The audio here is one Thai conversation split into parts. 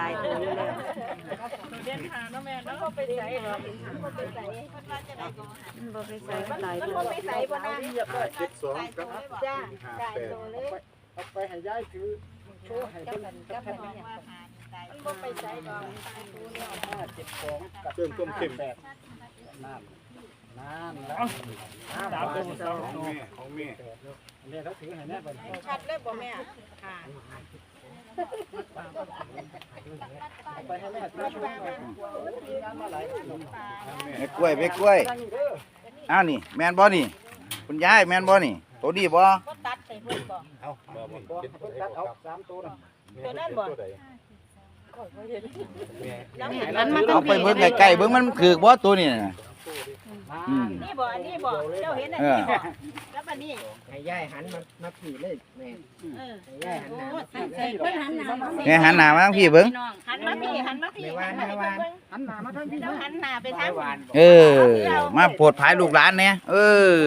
ตายตัวอยู่แล้วเดินหาเนาะแม่เนาะไปใส่หรอมันบ่ไปใส่มันตายมันบ่ไปใส่บ่น่าเหยียบเลยจ็ดสองกับจ้าห้าตายแปดตัวเลยเอาไปให้ย้ายถือโชว์ให้เพิ่บนกันกับมันมันบ่ไปใส่ดอกตายตัวแล้วห้าเจ็ดสองกับเครื่องต้มเค็มแปดน้ำน้ำแล้วน้ำขเป็อนงสองแม่ของแม่เนี่ยเขาถือให้แม่เป็นชัดเลยบ่แม่ค่ะไปให้ แม่กล้วยแม่กล้วยอ้าวนี่ แมนบ่นี่ คุณยายแมนบ่นี่ ตัวนี้บ่บ่ตัดใส่พิ่นบ่เอาตัดเอาสามตัวนะตัวนั้นบ่ใดแม่แล้วเห็นมันเอาไปเบิ่งใกล้ๆเบิ่งมันถือบ่ตัวนี้น่ะ อืม นี่บ่อันนี้บ่เจ้าเห็นอันนี้บ่แล้วอันนี้ให้ย้ายหันมามาผีเลยแม่เออให้ย้ายหันหน้ามาผีใส่เพิ่นหันหน้ามาแม่หันหน้ามาทางพี่เบิ่งหันมาพี่หันมาพี่หันมาพี่เบิ่งหันหน้ามาทางพี่เจ้าหันหน้าไปทางเออ มาโปรดภายลูกหลานเนี่ยเออ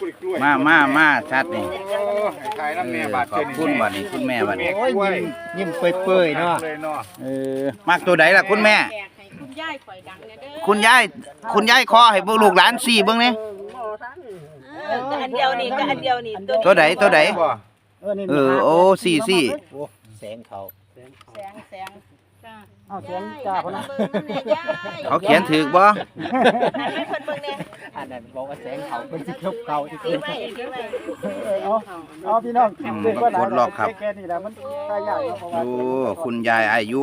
กล้วยกล้วยมามามาชัดนี่โอ้ให้ขายน้ำแม่บาทขอบคุณบัดนี้คุณแม่บัดนี้โอ้ยยิ้มยิ้มเปื่อยๆเนาะเลยเนาะเออมักตัวใดล่ะคุณแม่แจกให้คุณ ยายข่อยดังเนี่ยเด้อคุณยายคุณยายขอให้พวกลูกหลานสี่เบิ่งนี่เออก็อันเดียวนี่ก็อันเดียวนี่ตัวใดตัวใดบ่เออโอ้สี่สี่แสงเขาแสงแสงจ้า เอาแสงจ้าพนะเบิ่งนั่นแน่ยายเขาเขียนถือบ่หันให้เพิ่นเบิ่งแน่อันนั้นบอกว่าแสงเขาเป็นสีเขียวเก่าที่ถืเกิอนไว้ถือไว้เอาเอาพี่น้องอืมเด็กว่าหลายกดล็อกครับแค่นี้แหละมันตายยากเนาะเพราะว่าโอ้คุณยายอายุ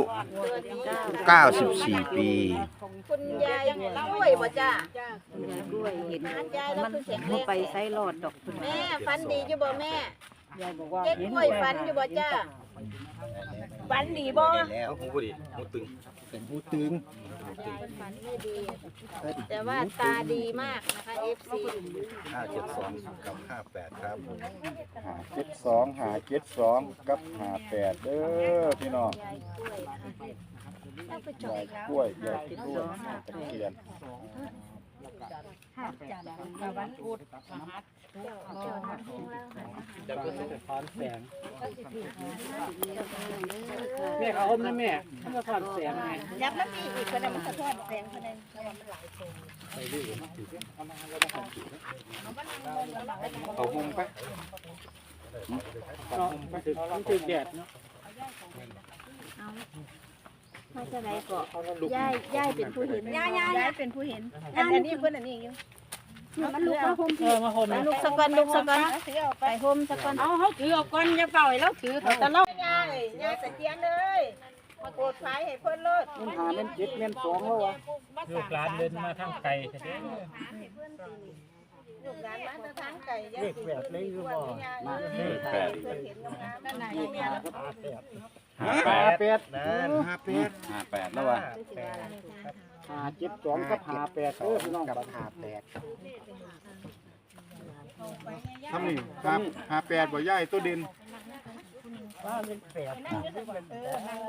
94 ปี คุณยายกล้วยบ่จ้าคุณยายกล้วยเห็นหันยายแล้วมันคือเสียงบ่เล็กไปใส่รอดดอกคุณแม่ฝันดีอยู่บ่แม่ยายบอกว่าเจ๊กล้วยฝันอยู่บ่จ้า ฝันดีบ่แล้วหูบ่ดีหูตึงเป็นผู้ตึงฝันไม่ดี แต่ว่าตาดีมากนะคะ FC 572กับ58ครับหาเจ็ดสองหาเจ็ดสองกับหาแปดเด้อพี่น้องยายกล้วยเอาไปจยาอยกล้วยยายกล้วยตะเคียน วันพุธมหัสจะเป็นสะท้อนแสงแม่เขาอมนะแม่สะท้อนแสงไงยับแล้วมีอีกคนนึงมันสะท้อนแสงคนนึงแล้วมันหลายคนเอาหุ้มไปไปถึงถึงแดดเนาะ ไม่ใช่ไรก็ย่ายย่ายเป็นผู้เห็นย่ายย่ายย่ายเป็นผู้เห็นอันอันนี้เพิ่นอันนี้อยู่มันลูกมาห่มเออมาห่มมาลูกสะกอนลูกสะกอนถือเอาไปห่มสะกอนเอาเขาถือเอาก้อนอย่าเป่าให้เราถือเขาตะเล่าย่ายย่ายตะเกียนเลยมาโกดขายให้เพิ่นเลยมันหาเล่นเจ็ดเล่นสองแล้ววะลูกหลานเดินมาทางไกลเด้ลูกหลานมาทางไกลย่ายสิเพิ่นมีควรมีย่ายเอ้ยเพิ่นเห็นงามๆนั่นน่ะนี่ แม่แล้วหาแปดแปดห้าแปด58แล้วว่ะหาเจ็ดสองกับหาแปดเออพี่น้องกับหาแปดทำนี่ครับ58บ่ย้ายตัวเด่นว่าเป็นแปด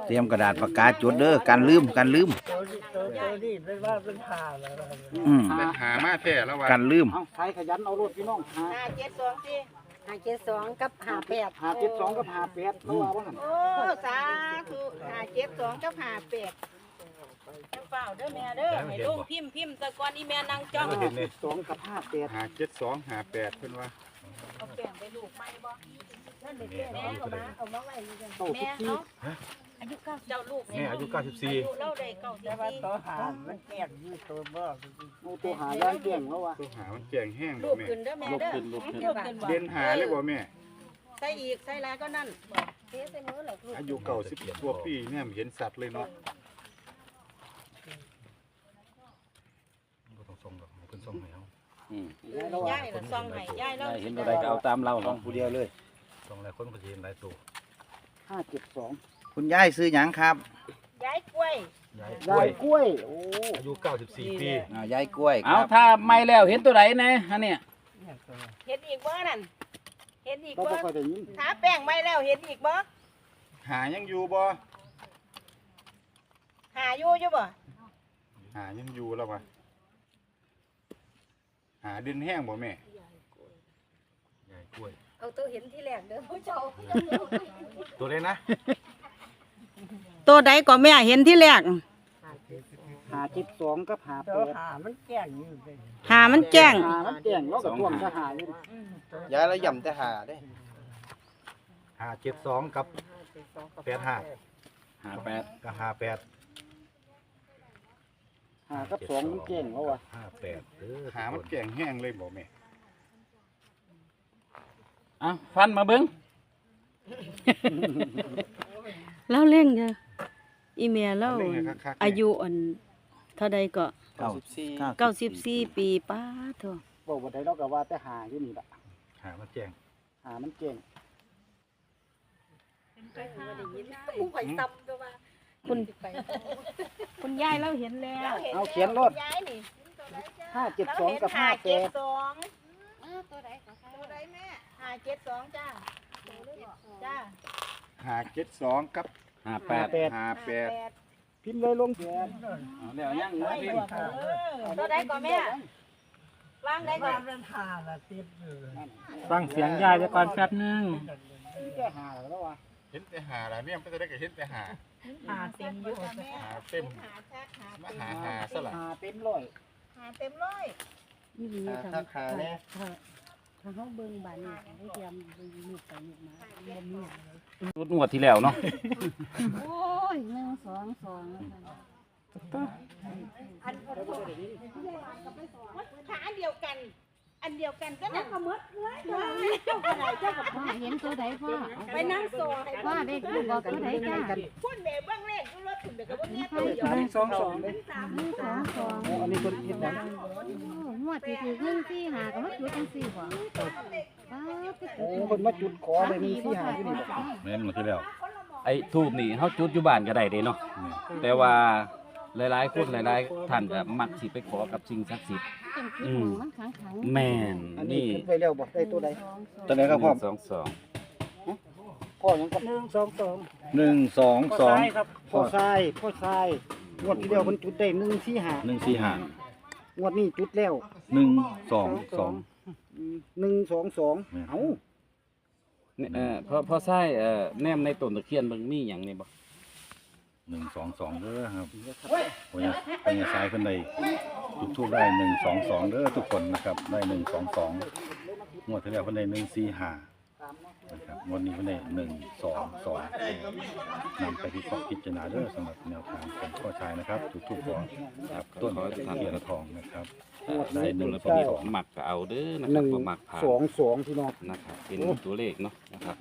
เตรียมกระดาษปากกาจดเด้อกันลืมกันลืม ตัวตัวนี่เป็นว่าเป็นหาแล้วอืมเป็นหามาแท้แล้วว่ากันลืมเอาใครขยันเอารถพี่น้องหาห้าเจ็ดสองสี่ห้าเจ็ดสองกับห้าแปดหาเจ็ดสองกับหาแปดเขาว่าว่าหันโอ้สาธุห้าเจ็ดสองกับห้าแปดเจ้าเปล่าเด้อแม่เด้อให้ลุงพิมพ์พิมพ์ตะกอนอีแม่นั่งจ้องบ่เห็นนี่สองกับห้าแปดหา72 58เพิ่นว่าเอาแป้งไปลูกไหมบ่นั่นเด็กแม่เอามาเอามาไว้นี่กันโตทุกที อายุเก้าเจ้าลูกแม่อายุอายุเล่าได้เก้าสิบสี่มันแก่ยี่ตัวบ่โอ้ตัวหาย่างเก่งแล้ววะ94ตัวหามันแจ้งแห้งลูบ่กแม่ขึ้นเด้อแม่เด้อลูกขึ้นเด่นหาเลยบ่แม่ ใส่อีกใส่แล้วก็นั่นเทใส่มือหรอกลูกอายุเก่าสิบกว่าปีเนี่ยเห็นสัตว์เลยเนาะบ่ต้องส่งดอกให้เพิ่นส่งให้เฮาย่ายละซองให้ย่ายแล้วเห็นอะไรก็เอาตามเราลองผู้เดียวเลยส่งหลายคนก็สิเห็นหลายตัวห้าเจ็ดสอง คุณยายซื้อหยังครับย้ายกล้วยยายกยาล้วยยกล้วยโอ้อายุ 94 ปีอ่ายายกล้วยคเอารับถ้าไม่แล้วเห็นตัวไหนนะฮะเนี่ยเห็นอีกบ่นั่นเห็นอีกเราบ่บ่ค่อยได้ยินทาแป้งไม่แล้วเห็นอีกบ่หายังอยู่บ่หาอยู่อยู่บ่หายังอยู่แล้ววะหาดินแห้งบ่แม่ ยายกล้วย เอาตัวเห็นที่แรกเด้อผู้เจ้าตัวเลยนะ ตัวใดก็แม่เห็นที่แรกหาเจ็ดสองกับหาแปดหามันแจ้งหามันแจ้งเราก็ท่วมจะหาอยู่ย้ายแล้วย่ำแต่หาได้ห้าเจ็ดสองกับแปดห้าหาแปดกับห้าแปดหากับสองมันแจ้งเขาว่ะห้าแปดเออหามันแก่งแห้งเลยบ่แม่อะฟันมาเบิ้งแล้วเล่งจ้ะ อีเมียเราเล่นให้คักๆอายุอันเท่าใดก็เก้าสิบสี่ เก้าสิบสี่ปีป้าเถอะบอกว่าใดเราก็ว่าแต่หาอยู่นี่แหละหามันแจ้งหามันแจ้งคุณคุณยายเราเห็นแล้วเอาเขียนรถห้าเจ็ดสองกับห้าแปดตัวใดก็ค่ะตัวใดแม่ห้าเจ็ดสองจ้าจ้าหาเจ็ดสองกับ หาแปดหาแปดพิมพ์เลยลงเขียนเอาแล้วยังเหลือพิมพ์ตัวใดก็แม่วางได้ก่อนฟังเสียงยายไปก่อนแป๊บนึงแค่หาแล้วว่ะเห็นแต่หาละเนี่ยมันจะได้ก็เห็นแต่หาหาเต็มอยู่หาเต็มหาชักหามาหาหาซะละหาเต็มร้อยหาเต็มร้อยหา ถ้าขาแน่รุดงวดที่แล้วเนาะขาอันเดียวกัน อันเดียวกันก็นั่งขมดเลยพ่อเห็นตัวใดพ่อไปนั่งโซ่ให้พ่อได้ดูบอกตัวใดจ้าพูดแบบบ้างเลขรถถึงเด็กกับพวกนี้ตัวเดียวหนึ่งสองสองหนึ่งสองสองอันนี้คนเห็นนะ หัวที่ถือเงินสี่หาก็มาจุดจังสี่บ่ป้าโอ้คนมาจุดขอเลยมีที่หาอยู่นี่บอกแม่นมันคือแล้ว ไอ้ทูบนี่เฮาจุดอยู่บ้านก็ได้เด้เนาะแต่ว่าหลายๆคนหลายๆท่านก็มักสิไปขอกับสิ่งศักดิ์สิทธิ์ จังคือของมันขังขังแม่นอันนี้นี่คิดไปแล้วบอกได้ตัวใดตัวไหนครับพ่อสองสองพ่อยังกับหนึ่งสองสองหนึ่งสองสองพ่อทรายพ่อทรายงวดที่แล้วคนจุดได้หนึ่งที่หาหนึ่งสี่ห้าง วดนี้จุดแล้วหนึ่งสองสองหนึ่งสองสองเอ้าเนี่ยเอ่อพอพอใช้เอ่อแนมในต้นตะเคียนเบิ่งมีหยังนี่บ่หนึ่งสองสองเด้อครับโอ้ยโอ้ยซ้ายขึ้นได้จุดทูบได้หนึ่งสองสองเด้อทุกคนนะครับ ได้หนึ่งสองสองงวดที่แล้วเพิ่นได้หนึ่งสี่ห้า นะครับงวดนี้เพิ่นได้หนึ่งสองสองนำไปที่ข้อพิจารณาเด้อสำหรับแนวทางของข้อชายนะครับจุดทูบก่อนครับต้นตะเคียนทองนะครับเอ่อได้บุญแล้วก็มีของมักก็เอาเด้อนะหครับนึ่งบ่มักผ่านสองสองพี่น้อง นะครับเป็นตัวเลขเนาะนะครับ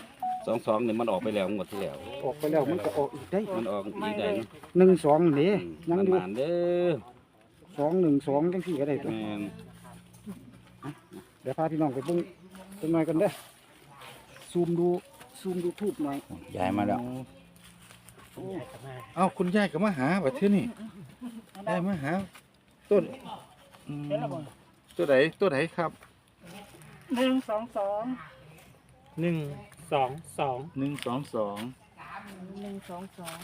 สองสองเนี่ยมันออกไปแล้วงวดที่แล้ว ออกไปแล้วมันก็ออกอีกได้มันออกอีกได้เนาะหนึ่งสองนี่อืมยังมันอยู่มานเด้อสองหนึ่งสองจังสี่ก็ได้ตัวแม่นเดี๋ยวพาพี่น้องไปเบิ่งเป็นหน่อยกันเด้อ ซูมดูซูมดูทูบหน่อยยายมาแล้ว เอ้าคุณยายก็มาหาบัดเทื่อนี่ยายมาหา ต้นอืมตัวไหนตัวไหนครับหนึ่งสองสองหนึ่งสองสองหนึ่งสองสองหนึ่งสองสอง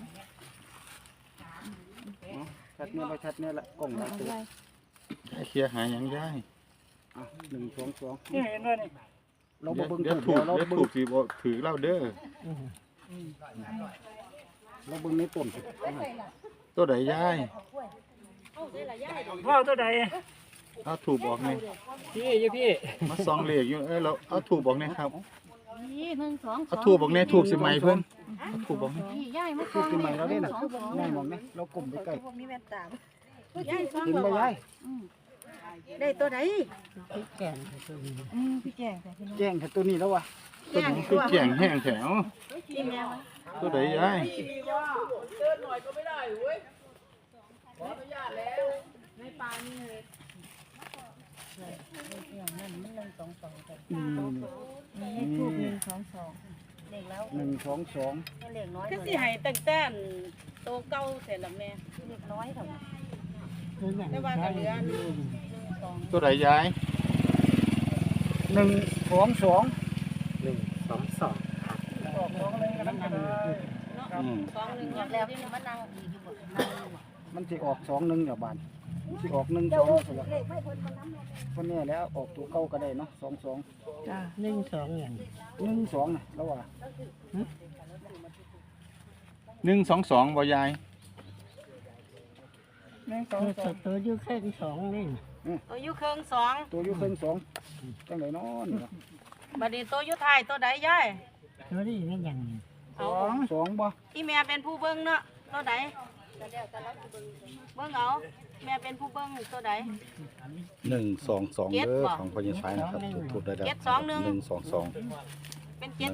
ชัดเนี่ยไปชัดเนี่ยละกล้องหลายตัวยายเคลียร์หาหยังยายอะหนึ่งสองสองนี่เห็นด้วยนี่ เราบ่เบิ่งเดี๋ยวทูถูบกเราเดี๋ยวเบิ่งถูกสิบ่ถือเล่าเด้อเราเบิ่งในต้นสิตัวไหนยายว่าวตัวใดเอาถูกบอกไงพี่อยู่พี่มาซองเลขอยู่เอ้ยเราเอาถูกบอกไงครับนี่หนึ่งสองเอาถูกบอกไงถูกสิไหมเพิ่นเอาถูกบอกไงนี่ย่ายมาทูบที่ใหม่เราได้น่ะสองสองง่ายมองไหมเรากลมไปใกล้พวกนี้แม่ตามเห็นบ่ยาย ได้ตัวไหนพี่แก่แจ้งแต่ตัวนี้แล้ววะตัวนี้คือแก่งแห้งแถวตัวไหนยายอืมนี่ทูบหนึ่งสองสองเด็กแล้วหนึ่งสองสองเด็กน้อยคือสิให้ตั้งแต่โตเก่าเสร็จแล้วแม่เด็กน้อยเท่านั้นแต่ว่าก็เหลือ ตัวไหนยายหนึ่งสองสองหนึ่งสองสองอืมสองหนึ่งอยากแล้วที่มันนั่งอีกอยู่บนนั่งอยู่มันสิออกสองหนึ่งอย่าบานมันสิออกหนึ่งสองสลับคนนี้แล้วออกตัวเก่าก็ได้เนาะสองสองหนึ่งสองอย่างหนึ่งสองนะแล้วว่าหนึ่งสองสองบ่ยายหนึ่งสองสองตัวอยู่เครื่องสองนี่ ตัวอยู่เครื่องสองตัวอยู่เพิ่งสองจังไดนอนบัดนี้ตัวอยู่ท้ายตัวใดยายตัวนี้ไม่ยังเอาสองบ่ที่แม่เป็นผู้เบิ่งเนาะตัวใดเบิ่งเอาแม่เป็นผู้เบิ่งตัวใด หนึ่งสองสองเจ็ดเด้อบ่ของพญาไซนะครับจุดทูบได้แล้วเจ็ดสองหนึ่ง หนึ่งสองสอง เป็นเจ็ด